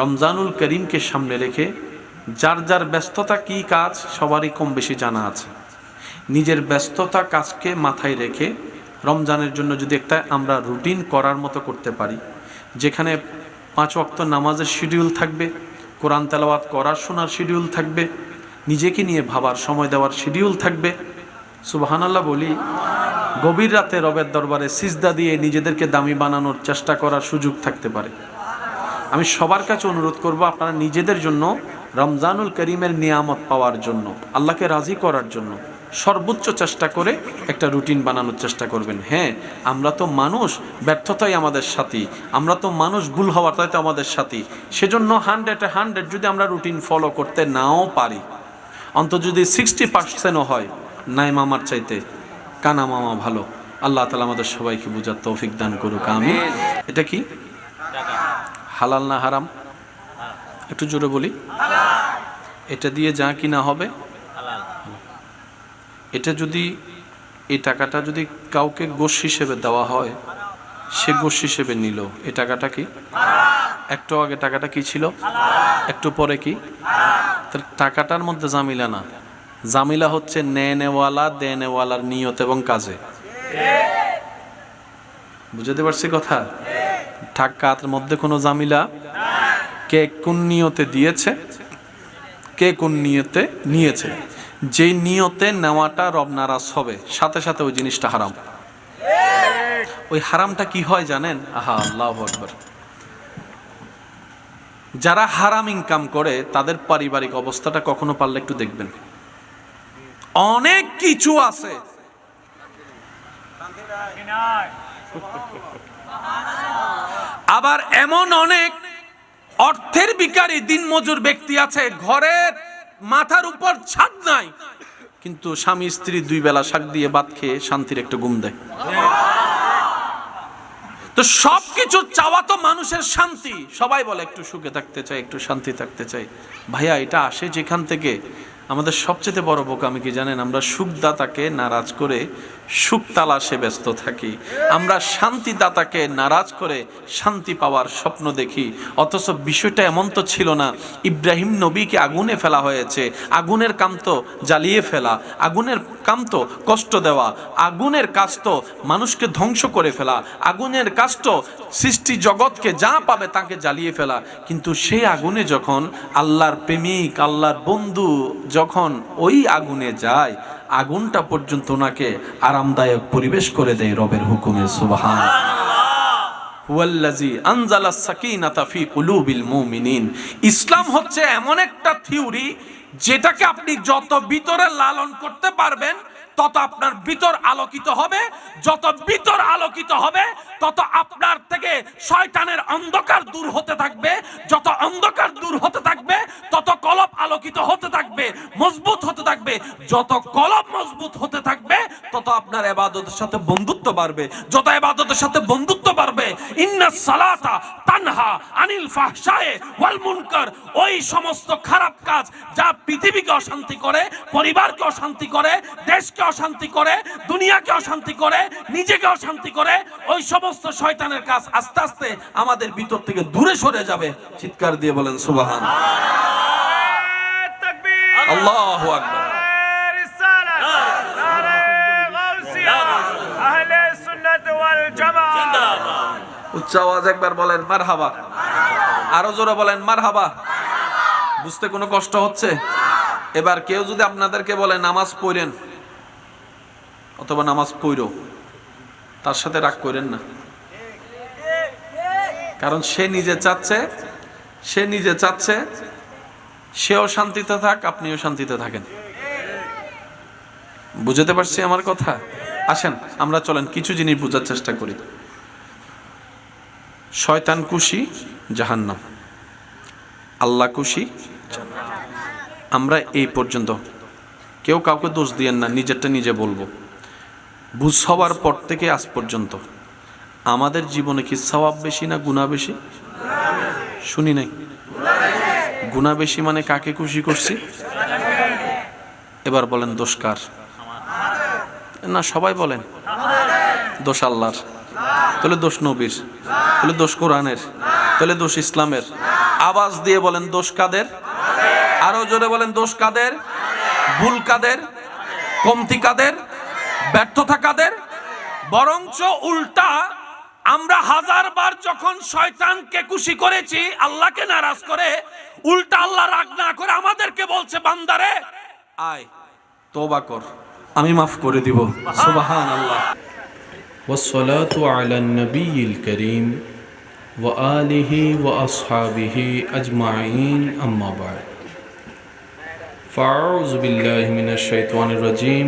রমজানুল করিমকে সামনে রেখে যার যার ব্যস্ততা কী কাজ সবারই কম বেশি জানা আছে। নিজের ব্যস্ততা কাজকে মাথায় রেখে রমজানের জন্য যদি একটা আমরা রুটিন করার মতো করতে পারি, যেখানে পাঁচ ওয়াক্ত নামাজের শিডিউল থাকবে, কোরআন তেলাওয়াত করার শোনার শিডিউল থাকবে, নিজেকে নিয়ে ভাবার সময় দেওয়ার শিডিউল থাকবে, সুবাহানাল্লাহ বলি, গভীর রাতে রবের দরবারে সিজদা দিয়ে নিজেদেরকে দামি বানানোর চেষ্টা করার সুযোগ থাকতে পারে। আমি সবার কাছে অনুরোধ করব আপনারা নিজেদের জন্য রমজানুল করিমের নিয়ামত পাওয়ার জন্য, আল্লাহকে রাজি করার জন্য সর্বোচ্চ চেষ্টা করে একটা রুটিন বানানোর চেষ্টা করবেন। হ্যাঁ আমরা তো মানুষ, ব্যর্থতাই আমাদের সাথী। আমরা তো মানুষ, ভুল হওয়াটাই তো আমাদের সাথী। সেজন্য হান্ড্রেডে হান্ড্রেড যদি আমরা রুটিন ফলো করতে নাও পারি, অন্তত যদি সিক্সটি পার্সেন্টও হয়, নাই মামার চাইতে, কানা মামা ভালো। আল্লাহ তালা আমাদের সবাইকে বুঝার তৌফিক দান করুক আমি এটা কি? হালাল না হারাম? একটু জোরে বলি। এটা দিয়ে যা কিনা হবে। এটা যদি, এই টাকাটা যদি কাউকে গোশ হিসেবে দেওয়া হয়, সে গোশ হিসেবে নিল। এই টাকাটা কি? একটু আগে টাকাটা কি ছিল? একটু পরে কি? তাহলে টাকাটার মধ্যে জামিলা না। জামিলা হচ্ছে নেনেওয়ালা দেনেওয়ালার নিয়ত এবং কাজে। বুঝতে পারছি কথা? টাকার মধ্যে কোনো জামিলা কে কোন নিয়তে দিয়েছে? কে কোন নিয়তে নিয়েছে? যেই নিয়তে নেওয়াটা রব নারাজ হবে, সাথে সাথে ওই জিনিসটা হারাম। ওই হারামটা কি হয় জানেন? আহা, আল্লাহ আকবর। যারা হারাম ইনকাম করে, তাদের পারিবারিক অবস্থাটা কখনো পারলে একটু দেখবেন। অনেক কিছু আছে। আবার এমন অনেক অর্থের বিকারী দিনমজুর ব্যক্তি আছে, ঘরের মাথার উপর ছাদ নাই। কিন্তু স্বামী, স্ত্রী দুই বেলা শাক দিয়ে ভাত খেয়ে শান্তির একটু ঘুম দেয়। তো সব কিছু চাওয়া তো মানুষের শান্তি। সবাই বলে, একটু সুখে থাকতে চাই, একটু শান্তি থাকতে চাই। ভাইয়া, এটা আসে যেখান থেকে? আমাদের সবচেয়ে বড় বোকামি কি জানেন? আমরা সুখদাতাকে নারাজ করে সুখ তালাশে ব্যস্ত থাকি। আমরা শান্তিদাতাকে নারাজ করে শান্তি পাওয়ার স্বপ্ন দেখি। অথচ বিষয়টা এমন তো ছিল না। ইব্রাহিম নবীকে আগুনে ফেলা হয়েছে। আগুনের কাম তো জ্বালিয়ে ফেলা। আগুনের কাম তো কষ্ট দেওয়া। আগুনের কাজ তো মানুষকে ধ্বংস করে ফেলা। আগুনের কাজ তো সৃষ্টি জগৎকে যা পাবে তাকে জ্বালিয়ে ফেলা। কিন্তু সেই আগুনে যখন আল্লাহর প্রেমিক, আল্লাহর বন্ধু যখন ওই আগুনে যায়, আগুনটা পর্যন্ত ওনাকে আরামদায়ক পরিবেশ করে দেয় রবের হুকুমে সুবহান ইসলাম হচ্ছে এমন একটা থিওরি যেটাকে আপনি যত ভিতরে লালন করতে পারবেন তত আপনার ভিতর আলোকিত হবে। যত ভিতর আলোকিত হবে, তত আপনার থেকে শয়তানের অন্ধকার দূর হতে থাকবে। যত অন্ধকার দূর হতে থাকবে, তত কলব আলোকিত হতে থাকবে, মজবুত হতে থাকবে। যত কলব মজবুত হতে থাকবে, তত আপনার এবাদতের সাথে বন্ধুত্ব বাড়বে। যত এবাদতের সাথে বন্ধুত্ব বাড়বে, ইন্না সালাতা তানহা আনিল ফাহশায়ে ওয়াল মুনকার। ওই সমস্ত খারাপ কাজ যা পৃথিবীকে অশান্তি করে, পরিবারকে অশান্তি করে, দেশকে অশান্তি করে, দুনিয়াকে অশান্তি করে, নিজেকে অশান্তি করে, ওই সমস্ত শয়তানের কাজ আস্তে আস্তে আমাদের ভিতর থেকে দূরে সরে যাবে। চিৎকার দিয়ে বলেন, সুবহান। উচ্চ আওয়াজ একবার বলেন মার হাবা আরও জোরে বলেন মার হাবা বুঝতে কোনো কষ্ট হচ্ছে? এবার কেউ যদি আপনাদেরকে বলে, নামাজ পড়েন অথবা নামাজ পড়ো। তার সাথে রাগ করেন না। কারণ সে নিজে চাচ্ছে, সে নিজে চাচ্ছে, সেও শান্তিতে থাক, আপনিও শান্তিতে থাকেন। বুঝতে পারছি আমার কথা? আসেন, আমরা চলেন, কিছু জিনিস বোঝার চেষ্টা করি। শয়তান কুশি জাহান্নাম। আল্লাহ কুশি আমরা এই পর্যন্ত। কেউ কাউকে দোষ দিয়েন না, নিজেরটা নিজে বলব। বুঝ হওয়ার পর থেকে আজ পর্যন্ত। আমাদের জীবনে কি সওয়াব বেশি না গুণা বেশি? শুনি নাই। গুণা বেশি মানে কাকে খুশি করছি? এবার বলেন দোষকার না, সবাই বলেন। দোষ আল্লাহর। তাহলে দোষ নবীর। তাহলে দোষ কোরআনের। তাহলে দোষ ইসলামের। আওয়াজ দিয়ে বলেন দোষ কাদের? আরও জোরে বলেন দোষ কাদের? ভুল কাদের? কমতি কাদের? ব্যর্থতা কাদের বরঞ্চ উল্টা আমরা হাজার বার যখন শয়তানকে খুশি করেছি আল্লাহকে নারাজ করে উল্টা আল্লাহ রাগ না করে আমাদেরকে বলছে বান্দারে আয় তোবা কর আমি মাফ করে দিব সুবাহান আল্লাহ والصلاة على النبي الكريم وآله وأصحابه أجمعين أما بعد فأعوذ بالله من الشيطان الرجيم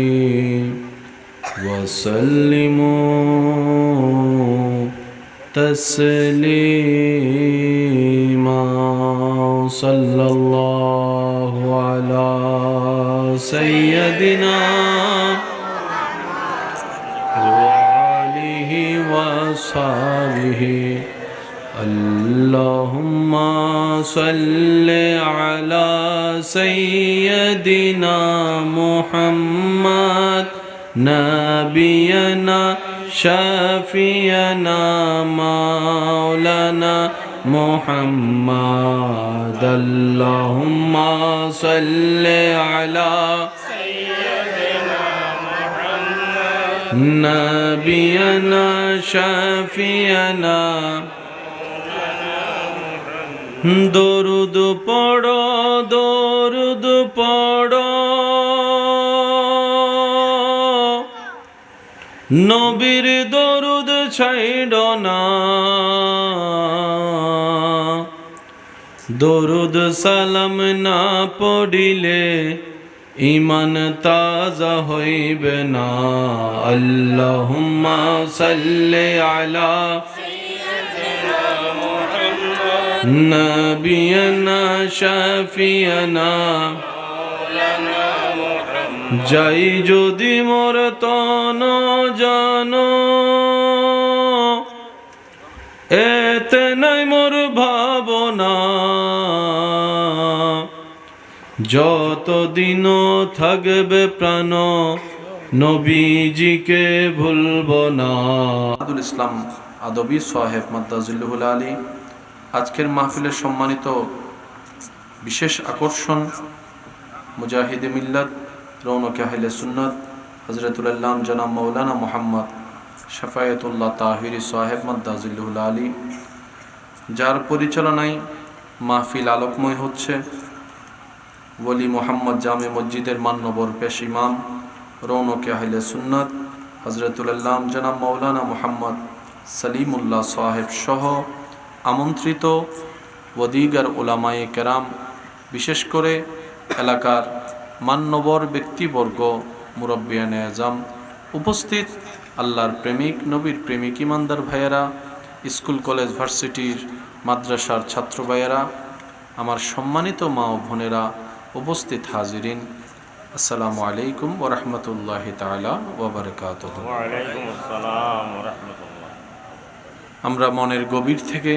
وسلموا تسليما. صلى الله على سيدنا وآله وصحبه. اللهم صل على سيدنا محمد نبينا شافينا مولانا محمد اللهم صل على نبينا شافينا দরুদ পড়ো দরুদ পড়ো নবীর দরুদ ছাইড না। দরুদ সালাম না পড়িলে ইমান তাজা হইবে না। আল্লাহুম্মা সাল্লি আলা নবিয়ানা শাফিয়ানা। যাই যদি মোর তন জান, এতে নাই মোর ভাবনা। যতদিন থাকবে প্রাণ, নবীজিকে ভুলব না। আদুল ইসলাম আদবি সাহেব মাদ্দাজুল্লুহুল আলী, আজকের মাহফিলের সম্মানিত বিশেষ আকর্ষণ মুজাহিদে মিল্লাত রৌনক আহলে সুন্নত? হজরতুল্লাম জনাব মৌলানা মোহাম্মদ শাফায়তুল্লাহ তাহিরি সাহেব মাদ্দাজুল্লুহুল আলী। যার পরিচালনায় মাহফিল আলোকময় হচ্ছে। ওলি মোহাম্মদ জামে মসজিদের মান্যবর পেশ ইমাম, রৌনক আহলে সুন্নত হজরতুল্লাম জনাব মৌলানা মোহাম্মদ সলিমুল্লাহ সাহেব সহ আমন্ত্রিত ওদিগার ওলামায়ে কেরাম, বিশেষ করে এলাকার মান্যবর ব্যক্তিবর্গ মুরব্বিয়ান আজম উপস্থিত আল্লাহর প্রেমিক নবীর প্রেমিক ইমানদার ভাইয়েরা স্কুল কলেজ ভার্সিটির মাদ্রাসার ছাত্র ভাইয়েরা আমার সম্মানিত মা ও বোনেরা উপস্থিত হাজিরিন। আসসালামু আলাইকুম ওরহমতুল্লাহ তালা ওবরকাত আমরা মনের গভীর থেকে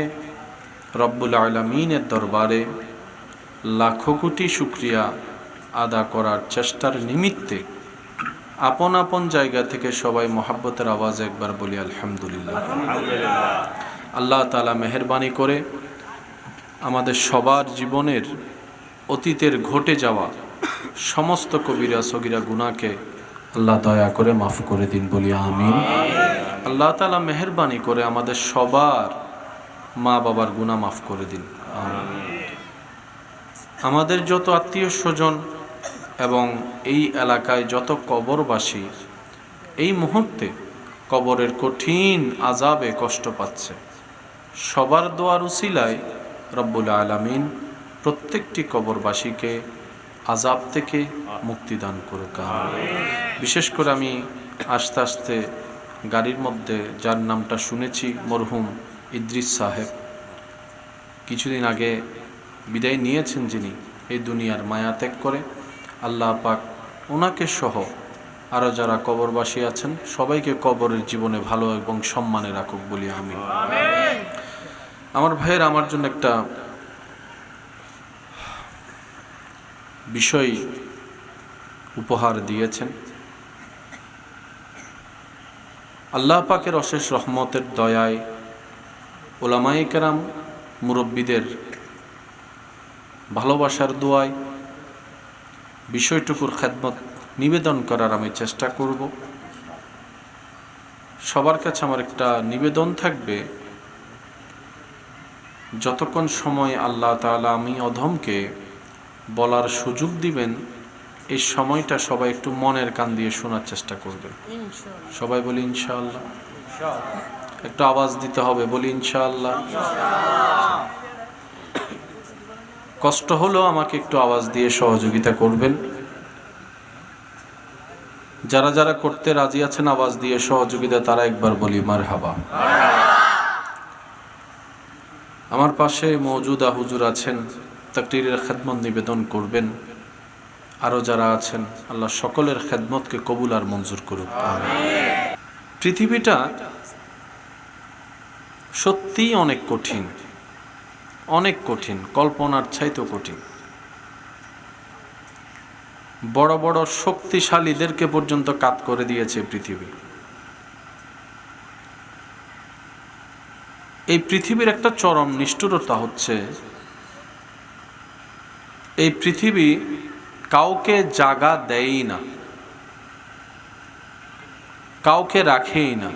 রব্বুল আলমিনের দরবারে লাখো কোটি শুক্রিয়া আদা করার চেষ্টার নিমিত্তে আপন আপন জায়গা থেকে সবাই মহাব্বতের আওয়াজ একবার বলি, আলহামদুলিল্লাহ। আল্লাহ তালা মেহরবানি করে আমাদের সবার জীবনের অতীতের ঘটে যাওয়া সমস্ত কবিরা, সগিরা গুণাকে আল্লাহ দয়া করে মাফ করে দিন, বলি আমিন। আল্লাহ তালা মেহরবানি করে আমাদের সবার মা বাবার গুণা মাফ করে দিন। আমাদের যত আত্মীয় স্বজন এবং এই এলাকায় যত কবরবাসী এই মুহূর্তে কবরের কঠিন আজাবে কষ্ট পাচ্ছে। সবার দোয়ার উসিলায় রব্বুল আলামিন প্রত্যেকটি কবরবাসীকে আজাব থেকে মুক্তিদান করুক বিশেষ করে আমি আস্তে আস্তে গাড়ির মধ্যে যার নামটা শুনেছি মরহুম ইদ্রিস সাহেব। কিছুদিন আগে বিদায় নিয়েছেন যিনি এই দুনিয়ার মায়া ত্যাগ করে। আল্লাহ পাক ওনাকে সহ আরও যারা কবরবাসী আছেন, সবাইকে কবরের জীবনে ভালো এবং সম্মানে রাখুক বলি আমি আমার ভাইয়ের আমার জন্য একটা বিষয় উপহার দিয়েছেন। আল্লাহ পাকের অশেষ রহমতের দয়ায় ওলামাই মুরব্বীদের ভালোবাসার দোয়ায় বিষয়টুকুর খেদমত নিবেদন করার আমি চেষ্টা করব। সবার কাছে আমার একটা নিবেদন থাকবে। যতক্ষণ সময় আল্লাহ তাআলা আমি অধমকে বলার সুযোগ দিবেন এই সময়টা সবাই একটু মনের কান দিয়ে শোনার চেষ্টা করবে সবাই বলি ইনশাআল্লাহ। একটু আওয়াজ দিতে হবে বলি ইনশাআল্লাহ। কষ্ট হলেও আমাকে একটু আওয়াজ দিয়ে সহযোগিতা করবেন। যারা যারা করতে রাজি আছেন, আওয়াজ দিয়ে সহযোগিতা, তারা একবার বলি মার হাবা আমার পাশে মৌজুদা হুজুর আছেন তাকরিরের খেদমত নিবেদন করবেন। আরও যারা আছেন, আল্লাহ সকলের খেদমতকে কবুল আর মঞ্জুর করুক পৃথিবীটা সত্যিই অনেক কঠিন। অনেক কঠিন, কল্পনার চাইতেও কঠিন। বড় বড় শক্তিশালীদেরকে পর্যন্ত কাত করে দিয়েছে পৃথিবী। এই পৃথিবীর একটা চরম নিষ্ঠুরতা হচ্ছে, এই পৃথিবী কাউকে জাগা দেয়ই না, কাউকে রাখেই না।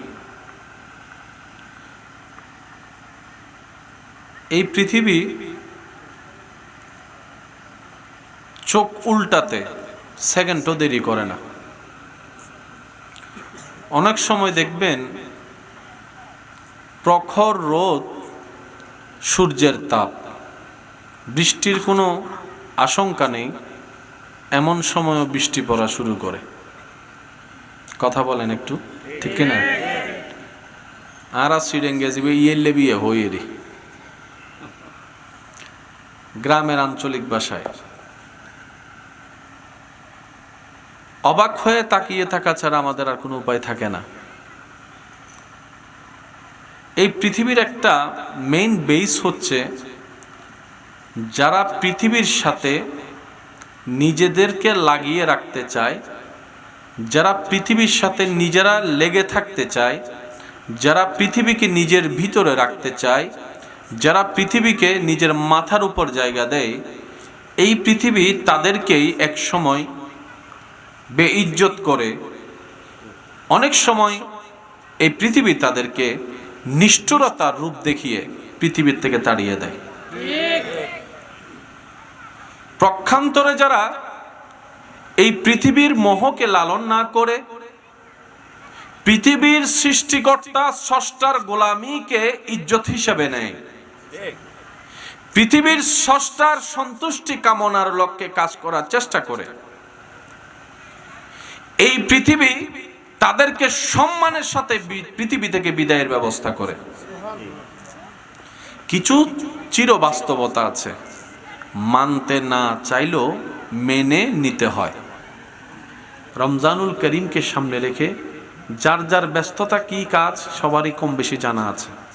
এই পৃথিবী চোখ উল্টাতে সেকেন্ডও দেরি করে না। অনেক সময় দেখবেন প্রখর রোদ সূর্যের তাপ। বৃষ্টির কোনো আশঙ্কা নেই, এমন সময়ও বৃষ্টি পড়া শুরু করে। কথা বলেন একটু, ঠিক কিনা? আর সিডেন গেছি ইয়েলে বিয়ে হয়ে রে। গ্রামের আঞ্চলিক ভাষায়। অবাক হয়ে তাকিয়ে থাকা ছাড়া আমাদের আর কোনো উপায় থাকে না। এই পৃথিবীর একটা মেইন বেস হচ্ছে যারা পৃথিবীর সাথে নিজেদেরকে লাগিয়ে রাখতে চায়, যারা পৃথিবীর সাথে নিজেরা লেগে থাকতে চায়, যারা পৃথিবীকে নিজের ভিতরে রাখতে চায় যারা পৃথিবীকে নিজের মাথার উপর জায়গা দেয়, এই পৃথিবী তাদেরকেই এক সময় বেইজ্জত করে। অনেক সময় এই পৃথিবী তাদেরকে নিষ্ঠুরতার রূপ দেখিয়ে পৃথিবীর থেকে তাড়িয়ে দেয়। প্রক্ষান্তরে যারা এই পৃথিবীর মোহকে লালন না করে, পৃথিবীর সৃষ্টিকর্তা স্রষ্টার গোলামীকে ইজ্জত হিসেবে নেয়। পৃথিবীর সষ্টার সন্তুষ্টি কামনার লক্ষ্যে কাজ করার চেষ্টা করে। এই পৃথিবী তাদেরকে সম্মানের সাথে পৃথিবী থেকে বিদায়ের ব্যবস্থা করে। কিছু চির বাস্তবতা আছে। মানতে না চাইলেও মেনে নিতে হয়। রমজানুল করিমকে সামনে রেখে যার যার ব্যস্ততা, কি কাজ, সবারই কম বেশি জানা আছে।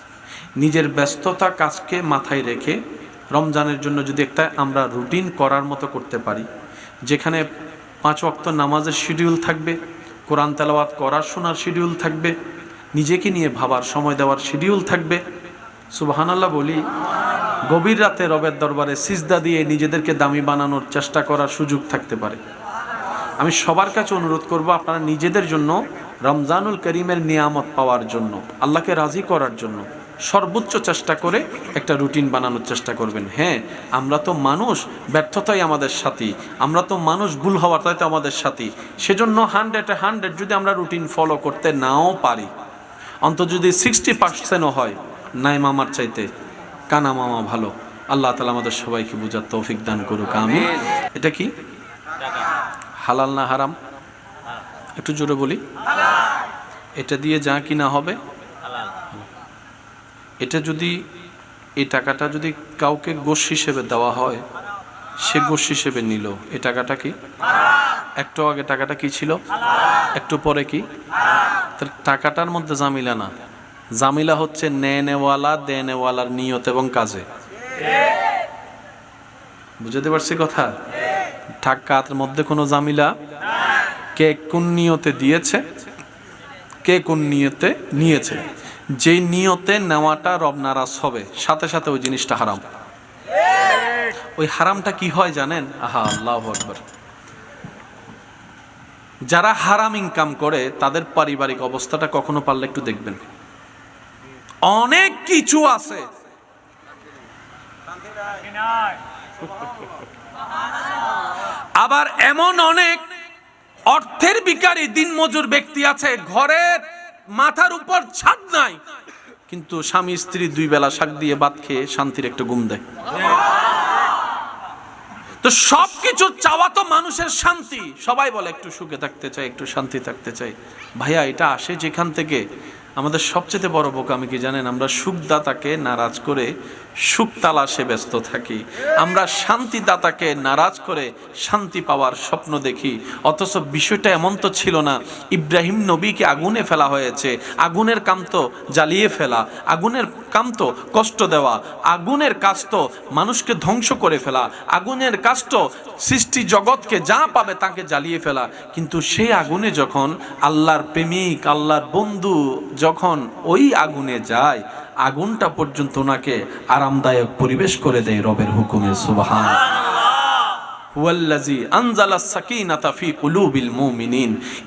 নিজের ব্যস্ততা কাজকে মাথায় রেখে রমজানের জন্য যদি একটা আমরা রুটিন করার মতো করতে পারি, যেখানে পাঁচ ওয়াক্ত নামাজের শিডিউল থাকবে, কোরআন তেলাওয়াত করার শোনার শিডিউল থাকবে, নিজেকে নিয়ে ভাবার, সময় দেওয়ার শিডিউল থাকবে, সুবাহানাল্লাহ বলি, গভীর রাতে রবের দরবারে সিজদা দিয়ে নিজেদেরকে দামি বানানোর চেষ্টা করার সুযোগ থাকতে পারে। আমি সবার কাছে অনুরোধ করব আপনারা নিজেদের জন্য রমজানুল করিমের নিয়ামত পাওয়ার জন্য, আল্লাহকে রাজি করার জন্য সর্বোচ্চ চেষ্টা করে একটা রুটিন বানানোর চেষ্টা করবেন। হ্যাঁ আমরা তো মানুষ ব্যর্থতাই আমাদের সাথী। আমরা তো মানুষ ভুল হওয়াটাই তো আমাদের সাথী। সেজন্য হান্ড্রেডে হান্ড্রেড যদি আমরা রুটিন ফলো করতে নাও পারি অন্তত যদি সিক্সটি পার্সেন্টও হয় নাই মামার চাইতে কানা মামা ভালো। আল্লাহ তালা আমাদের সবাইকে বুঝার তৌফিক দান করুক আমি এটা কি? হালাল না হারাম? একটু জোরে বলি। এটা দিয়ে যা কিনা হবে এটা যদি, এই টাকাটা যদি কাউকে গোশ হিসেবে দেওয়া হয়, সে গোশ হিসেবে নিল। এই টাকাটা কি? একটু আগে টাকাটা কি ছিল? একটু পরে কি? তাহলে টাকাটার মধ্যে জামিলা না। জামিলা হচ্ছে নেনেওয়ালা দেনেওয়ালার নিয়ত এবং কাজে। বুঝতে পারছি কথা? টাকার মধ্যে কোনো জামিলা? কে কোন নিয়তে দিয়েছে? কে কোন নিয়তে নিয়েছে? যেই নিয়তে নেওয়াটা রব নারাজ হবে, সাথে সাথে ওই জিনিসটা হারাম। ওই হারামটা কি হয় জানেন? আহা, আল্লাহ আকবর। যারা হারাম ইনকাম করে, তাদের পারিবারিক অবস্থাটা কখনো পারলে একটু দেখবেন। অনেক কিছু আছে। আবার এমন অনেক অর্থের বিকারী দিনমজুর ব্যক্তি আছে, ঘরের মাথার উপর ছাদ নাই। কিন্তু স্বামী স্ত্রী দুই বেলা শাক দিয়ে ভাত খেয়ে শান্তির একটা গুম দেয়। তো সবকিছু চাওয়া তো মানুষের শান্তি। সবাই বলে, একটু সুখে থাকতে চাই, একটু শান্তি থাকতে চাই। ভাইয়া, এটা আসে যেখান থেকে আমাদের সবচেয়ে বড় বোকামি কি জানেন? আমরা সুখদাতাকে নারাজ করে সুখ তালাশে ব্যস্ত থাকি। আমরা শান্তিদাতাকে নারাজ করে শান্তি পাওয়ার স্বপ্ন দেখি। অথচ বিষয়টা এমন তো ছিল না। ইব্রাহিম নবীকে আগুনে ফেলা হয়েছে। আগুনের কাম তো জ্বালিয়ে ফেলা। আগুনের কাম তো কষ্ট দেওয়া। আগুনের কাজ তো মানুষকে ধ্বংস করে ফেলা। আগুনের কাজ তো সৃষ্টি জগৎকে যা পাবে তাকে জ্বালিয়ে ফেলা। কিন্তু সেই আগুনে যখন আল্লাহর প্রেমিক, আল্লাহর বন্ধু যখন ওই আগুনে যায়, আগুনটা পর্যন্ত ওনাকে আরামদায়ক পরিবেশ করে দেয় রবের হুকুমে সুবহান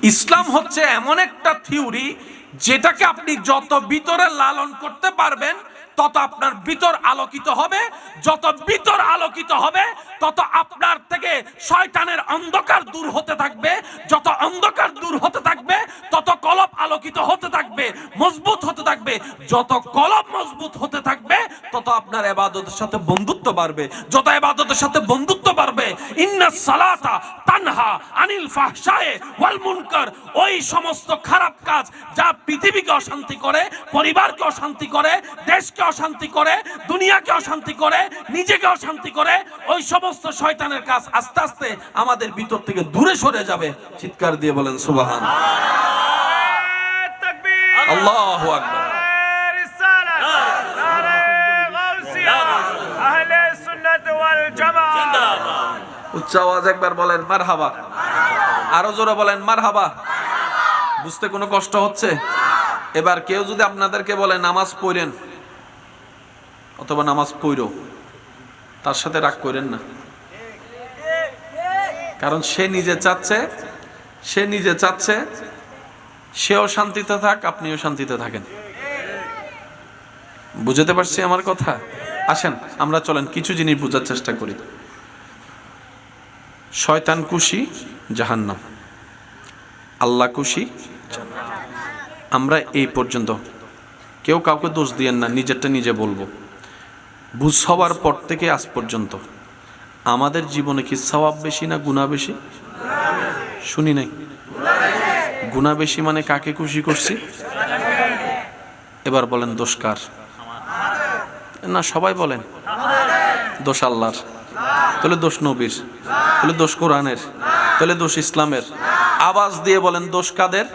ইসলাম হচ্ছে এমন একটা থিওরি যেটাকে আপনি যত ভিতরে লালন করতে পারবেন তত আপনার ভিতর আলোকিত হবে। যত ভিতর আলোকিত হবে, তত আপনার থেকে শয়তানের অন্ধকার দূর হতে থাকবে। যত অন্ধকার দূর হতে থাকবে, তত কলব আলোকিত হতে থাকবে, মজবুত হতে থাকবে। যত কলব মজবুত হতে থাকবে, তত আপনার এবাদতের সাথে বন্ধুত্ব বাড়বে। যত এবাদতের সাথে বন্ধুত্ব বাড়বে ইন্না সালাতা তানহা আনিল ফাহশায়ে ওয়াল মুনকার। ওই সমস্ত খারাপ কাজ যা পৃথিবীকে অশান্তি করে পরিবারকে অশান্তি করে দেশকে অশান্তি করে দুনিয়াকে অশান্তি করে নিজেকে অশান্তি করে ওই সমস্ত শয়তানের কাজ আস্তে আস্তে আমাদের ভিতর থেকে দূরে সরে যাবে। চিৎকার দিয়ে বলেন সুবহান। আল্লাহু আকবার। উচ্চ আওয়াজ একবার বলেন মার হাবা আরও জোরে বলেন মার হাবা বুঝতে কোনো কষ্ট হচ্ছে? এবার কেউ যদি আপনাদেরকে বলে, নামাজ পড়েন, অথবা নামাজ পড়ো, তার সাথে রাগ করেন না। কারণ সে নিজে চাচ্ছে, সে নিজে চাচ্ছে, সেও শান্তিতে থাক, আপনিও শান্তিতে থাকেন। বুঝতে পারছি আমার কথা? আসেন, আমরা চলেন, কিছু জিনিস বোঝার চেষ্টা করি। শয়তান কুশি জাহান্নাম। আল্লাহ খুশি। আমরা এই পর্যন্ত। কেউ কাউকে দোষ দিয়েন না, নিজেরটা নিজে বলব। বুঝ হওয়ার পর থেকে আজ পর্যন্ত। আমাদের জীবনে কি সওয়াব বেশি না গুণা বেশি? শুনি নাই। গুণা বেশি মানে কাকে খুশি করছি? এবার বলেন দোষকার না, সবাই বলেন। দোষ আল্লাহর। তাহলে দোষ নবীর। তাহলে দোষ কোরআনের, তাহলে দোষ ইসলামের। আওয়াজ দিয়ে বলেন, দোষ কাদের?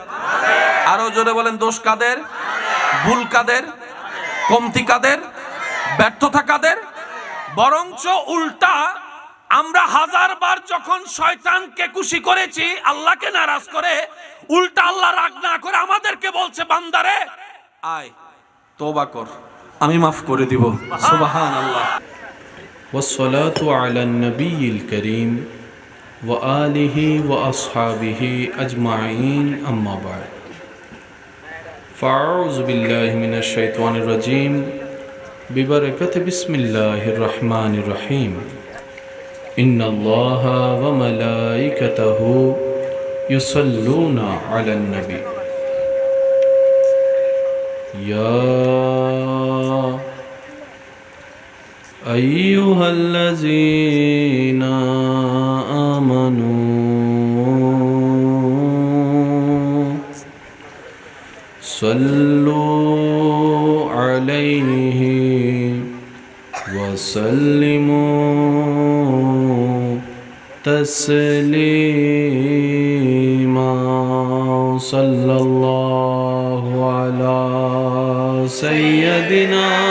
আরও জোরে বলেন, দোষ কাদের? ভুল কাদের? কমতি কাদের? ব্যর্থতা কাদের? বরঞ্চ উল্টা, আমরা হাজার বার যখন শয়তানকে খুশি করেছি, আল্লাহকে নারাজ করে, উল্টা আল্লাহ রাগ না করে আমাদেরকে বলছে, বান্দারে, আয় তোবা কর। আমি মাফ করে দিব। সুবহান আল্লাহ والصلاة على النبي الكريم وآله وأصحابه أجمعين أما بعد. فأعوذ بالله من الشيطان الرجيم. ببركة بسم الله الرحمن الرحيم. إن الله وملائكته يصلون على النبي. يا أيها الذين آمنوا صلوا عليه وسلموا تسليما. صلى الله على سيدنا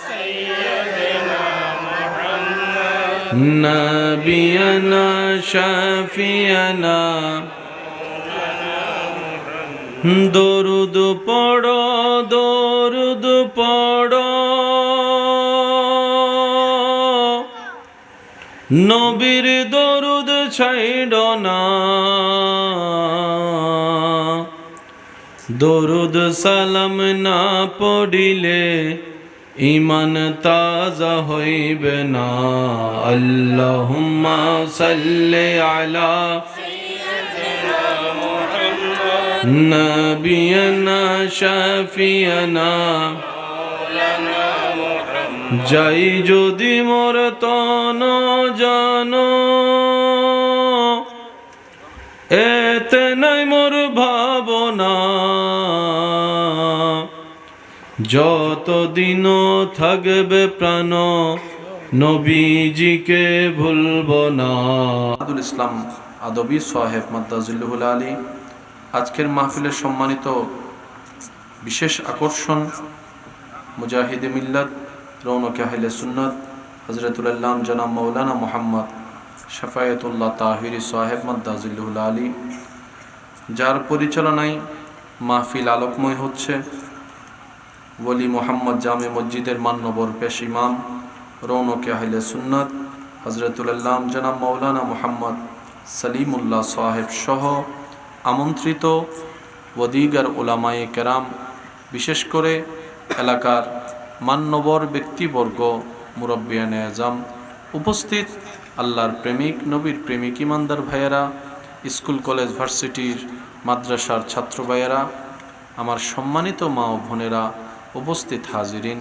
نبينا شافينا দরুদ পড়ো দরুদ পড়ো নবীর দরুদ ছাইড না দরুদ সালাম না পড়িলে ইমান তাজা হইবে না। আল্লাহুম্মা সাল্লি আলা নবিয়না শাফিয়ানা। যাই যদি মোর তন জানো, এতে নাই যতদিন থাকবে প্রাণ, নবীজিকে ভুলব না। আদুল ইসলাম আদবি সাহেব মাদ্দাজুল্লুহুল আলী, আজকের মাহফিলের সম্মানিত বিশেষ আকর্ষণ, মুজাহিদে মিল্লাত, রৌনক আহলে সুন্নত হজরতুল্লাম জনাব মৌলানা মোহাম্মদ শাফায়তুল্লাহ তাহিরি সাহেব মাদ্দাজুল্লুহুল আলী, যার পরিচালনায় মাহফিল আলোকময় হচ্ছে। ওলি মোহাম্মদ জামে মসজিদের মান্যবর পেশ ইমাম, রৌনক আহলে সুন্নত হজরতুল্লাম জনাব মৌলানা মোহাম্মদ সলিমুল্লাহ সাহেব সহ আমন্ত্রিত ওদিগার ওলামায়ে কেরাম, বিশেষ করে এলাকার মান্যবর ব্যক্তিবর্গ মুরব্বিয়ান আজম উপস্থিত আল্লাহর প্রেমিক, নবীর প্রেমিক ইমানদার ভাইয়েরা, স্কুল, কলেজ, ভার্সিটির মাদ্রাসার ছাত্র ভাইয়েরা, আমার সম্মানিত মা ও বোনেরা উপস্থিত হাজিরিন।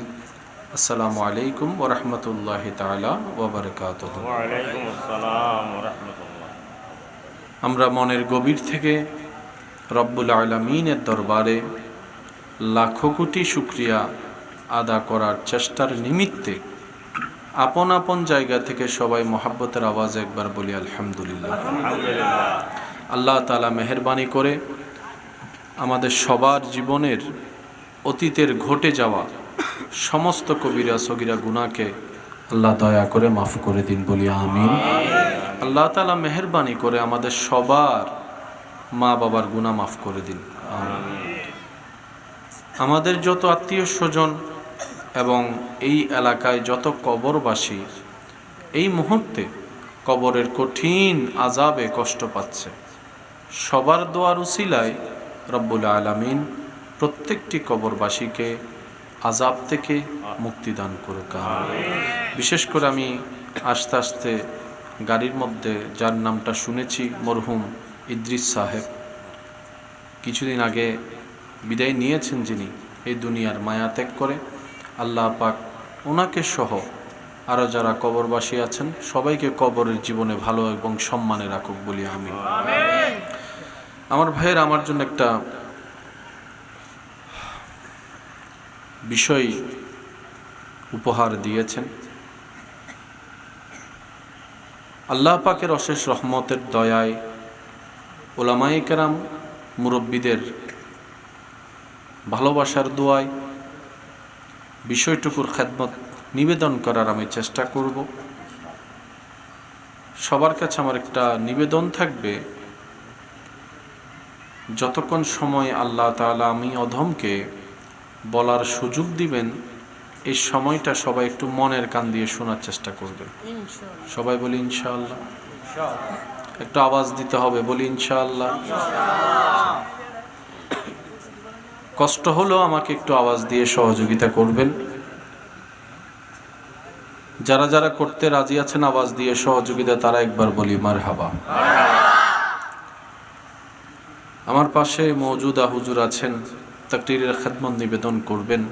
আসসালামু আলাইকুম ওরহমতুল্লাহ তালা ওবরকাত আমরা মনের গভীর থেকে রব্বুল আলমিনের দরবারে লাখো কোটি শুক্রিয়া আদা করার চেষ্টার নিমিত্তে আপন আপন জায়গা থেকে সবাই মহাব্বতের আওয়াজ একবার বলি আলহামদুলিল্লাহ। আল্লাহ তালা মেহরবানি করে আমাদের সবার জীবনের অতীতের ঘটে যাওয়া সমস্ত কবিরা সগিরা গুণাকে আল্লাহ দয়া করে মাফ করে দিন বলি, আমিন। আল্লাহ তালা মেহরবানি করে আমাদের সবার মা বাবার গুণা মাফ করে দিন আমাদের যত আত্মীয় স্বজন এবং এই এলাকায় যত কবরবাসী, এই মুহূর্তে কবরের কঠিন আজাবে কষ্ট পাচ্ছে। সবার দোয়ার উসিলায় রব্বুল আলামিন প্রত্যেকটি কবরবাসীকে আজাব থেকে মুক্তি দান করুক। বিশেষ করে আমি আস্তে আস্তে গাড়ির মধ্যে যার নামটা শুনেছি মরহুম ইদ্রিস সাহেব। কিছুদিন আগে বিদায় নিয়েছেন যিনি এই দুনিয়ার মায়া ত্যাগ করে। আল্লাহ পাক ওনাকে সহ আরও যারা কবরবাসী আছেন সবাইকে কবরের জীবনে ভালো এবং সম্মানে রাখুক বলি আমি আমার ভাইয়ের আমার জন্য একটা বিষয় উপহার দিয়েছেন। আল্লাহ পাকের অশেষ রহমতের দয়ায় ওলামাই কেরাম, মুরব্বীদের ভালোবাসার দোয়ায় বিষয়টুকুর খেদমত নিবেদন করার আমি চেষ্টা করব। সবার কাছে আমার একটা নিবেদন থাকবে, যতক্ষণ সময় আল্লাহ তাআলা আমি অধমকে বলার সুযোগ দিবেন এই সময়টা সবাই একটু মনের কান দিয়ে শোনার চেষ্টা করবে সবাই বলি ইনশাআল্লাহ। একটু আওয়াজ দিতে হবে বলি ইনশাআল্লাহ। কষ্ট হলেও আমাকে একটু আওয়াজ দিয়ে সহযোগিতা করবেন। যারা যারা করতে রাজি আছেন আওয়াজ দিয়ে সহযোগিতা তারা একবার বলি মার হাবা আমার পাশে মৌজুদা হুজুর আছেন। তাকরিরের খেদমত নিবেদন করবেন।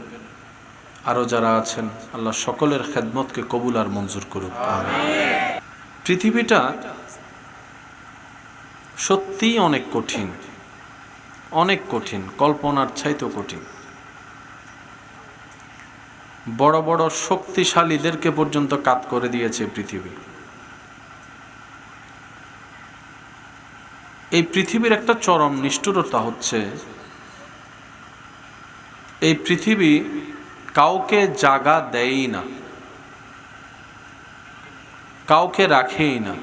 আরও যারা আছেন, আল্লাহ সকলের খেদমতকে কবুল আর মঞ্জুর করুক। পৃথিবীটা সত্যিই অনেক কঠিন অনেক কঠিন, কল্পনার চাইতেও কঠিন। বড় বড় শক্তিশালীদেরকে পর্যন্ত কাত করে দিয়েছে পৃথিবী। এই পৃথিবীর একটা চরম নিষ্ঠুরতা হচ্ছে এই পৃথিবী কাউকে জাগা দেয়ই না, কাউকে রাখেই না।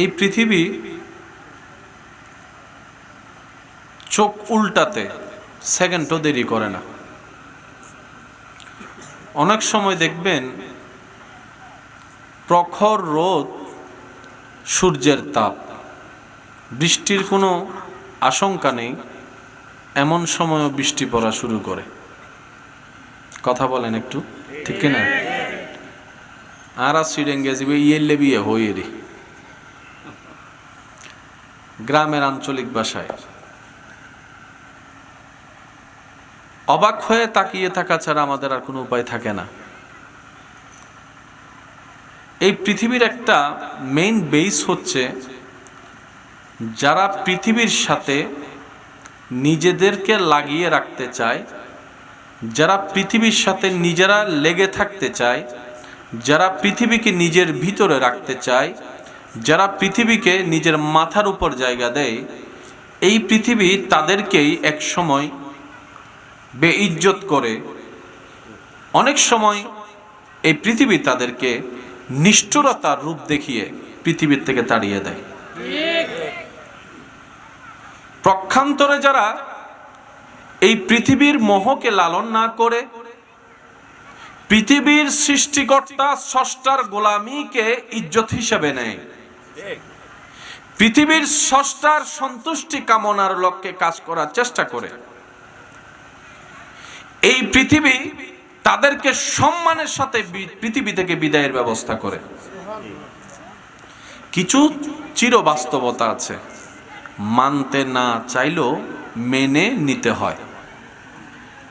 এই পৃথিবী চোখ উল্টাতে সেকেন্ডও দেরি করে না। অনেক সময় দেখবেন প্রখর রোদ সূর্যের তাপ, বৃষ্টির কোনো আশঙ্কা নেই, এমন সময়ও বৃষ্টি পড়া শুরু করে। কথা বলেন একটু, ঠিক কিনা? আর সিডেঙ্গে যাবে ইয়েলে বিয়ে হয়ে রে। গ্রামের আঞ্চলিক ভাষায়। অবাক হয়ে তাকিয়ে থাকা ছাড়া আমাদের আর কোনো উপায় থাকে না। এই পৃথিবীর একটা মেইন বেস হচ্ছে যারা পৃথিবীর সাথে নিজেদেরকে লাগিয়ে রাখতে চায়, যারা পৃথিবীর সাথে নিজেরা লেগে থাকতে চায়, যারা পৃথিবীকে নিজের ভিতরে রাখতে চায়, যারা পৃথিবীকে নিজের মাথার উপর জায়গা দেয়, এই পৃথিবী তাদেরকেই এক সময় বেইজ্জত করে। অনেক সময় এই পৃথিবী তাদেরকে নিষ্ঠুরতার রূপ দেখিয়ে পৃথিবীর থেকে তাড়িয়ে দেয়। প্রক্ষান্তরে যারা এই পৃথিবীর মোহকে লালন না করে, পৃথিবীর সৃষ্টিকর্তা স্রষ্টার গোলামীকে ইজ্জত হিসেবে নেয়। পৃথিবীর স্রষ্টার সন্তুষ্টি কামনার লক্ষ্যে কাজ করার চেষ্টা করে। এই পৃথিবী তাদেরকে সম্মানের সাথে পৃথিবী থেকে বিদায়ের ব্যবস্থা করে। কিছু চির বাস্তবতা আছে। মানতে না চাইলেও মেনে নিতে হয়।